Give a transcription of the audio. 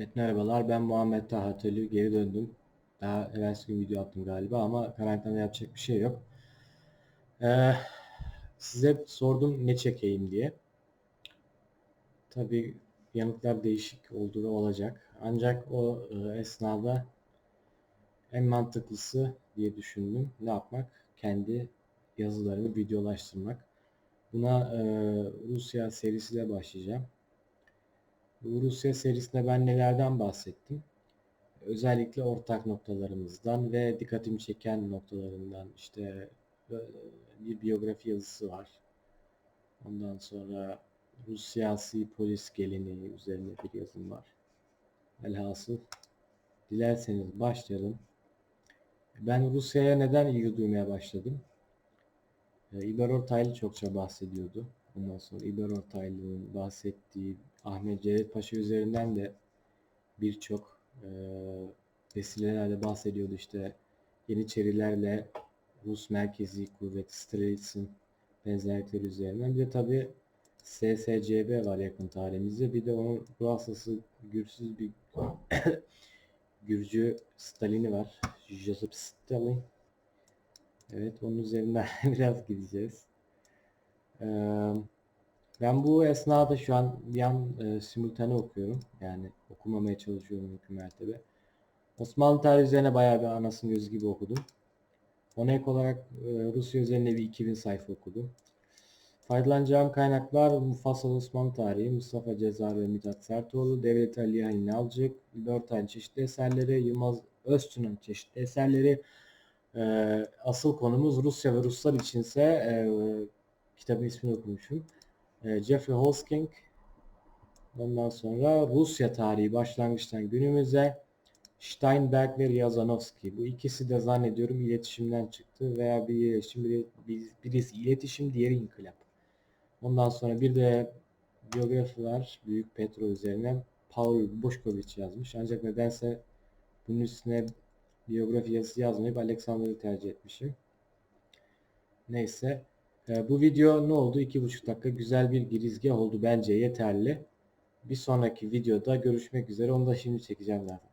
Evet merhabalar ben Muhammed Taha Tölü geri döndüm. Daha evvelsi gün video attım galiba ama karantinada yapacak bir şey yok. Ee, size sordum ne çekeyim diye. Tabii yanıtlar değişik olduğu olacak. Ancak o e, esnada en mantıklısı diye düşündüm. Ne yapmak? Kendi yazılarımı videolaştırmak. Buna e, Rusya serisiyle başlayacağım. Rusya serisinde ben nelerden bahsettim? Özellikle ortak noktalarımızdan ve dikkatimi çeken noktalarından işte e, bir biyografi yazısı var. Ondan sonra Rus siyasi polis geleneği üzerine bir yazım var. Velhasıl dilerseniz başlayalım. Ben Rusya'ya neden ilgi duymaya başladım? E, İber Ortaylı çokça bahsediyordu. Ondan sonra İber Ortaylı'nın bahsettiği Ahmet Cevdet Paşa üzerinden de birçok e, vesilelerle bahsediyordu işte Yeniçerilerle Rus Merkezi Kuvvet Strelits'in benzerlikleri üzerinden. Bir de tabi SSCB var yakın tarihimizde. Bir de onun Ruhasası gürsüz bir Gürcü Stalin'i var. Joseph Stalin. Evet onun üzerinden biraz gideceğiz. Ben bu esnada şu an yan e, simultane okuyorum. Yani okumamaya çalışıyorum mümkün mertebe. Osmanlı tarihi üzerine bayağı bir anasını gözü gibi okudum. Ona ek olarak e, Rusya üzerine bir 2000 sayfa okudum. Faydalanacağım kaynaklar Mufassal Osmanlı Tarihi, Mustafa Cezar ve Mithat Sertoğlu, Devlet Ali Halil Nalcık, İlber çeşitli eserleri, Yılmaz Öztürk'ün çeşitli eserleri. E, asıl konumuz Rusya ve Ruslar içinse e, kitabın ismini okumuşum. E, Jeffrey Holsking Ondan sonra Rusya tarihi başlangıçtan günümüze Steinberg ve Riazanovski. Bu ikisi de zannediyorum iletişimden çıktı veya bir iletişim, biri, birisi iletişim, diğeri inkılap. Ondan sonra bir de biyografi var. Büyük Petro üzerine Paul Boşkoviç yazmış. Ancak nedense bunun üstüne biyografi yazısı yazmayıp Alexander'ı tercih etmişim. Neyse. E, bu video ne oldu? 2,5 dakika güzel bir girizgah oldu. Bence yeterli. Bir sonraki videoda görüşmek üzere. Onu da şimdi çekeceğim zaten.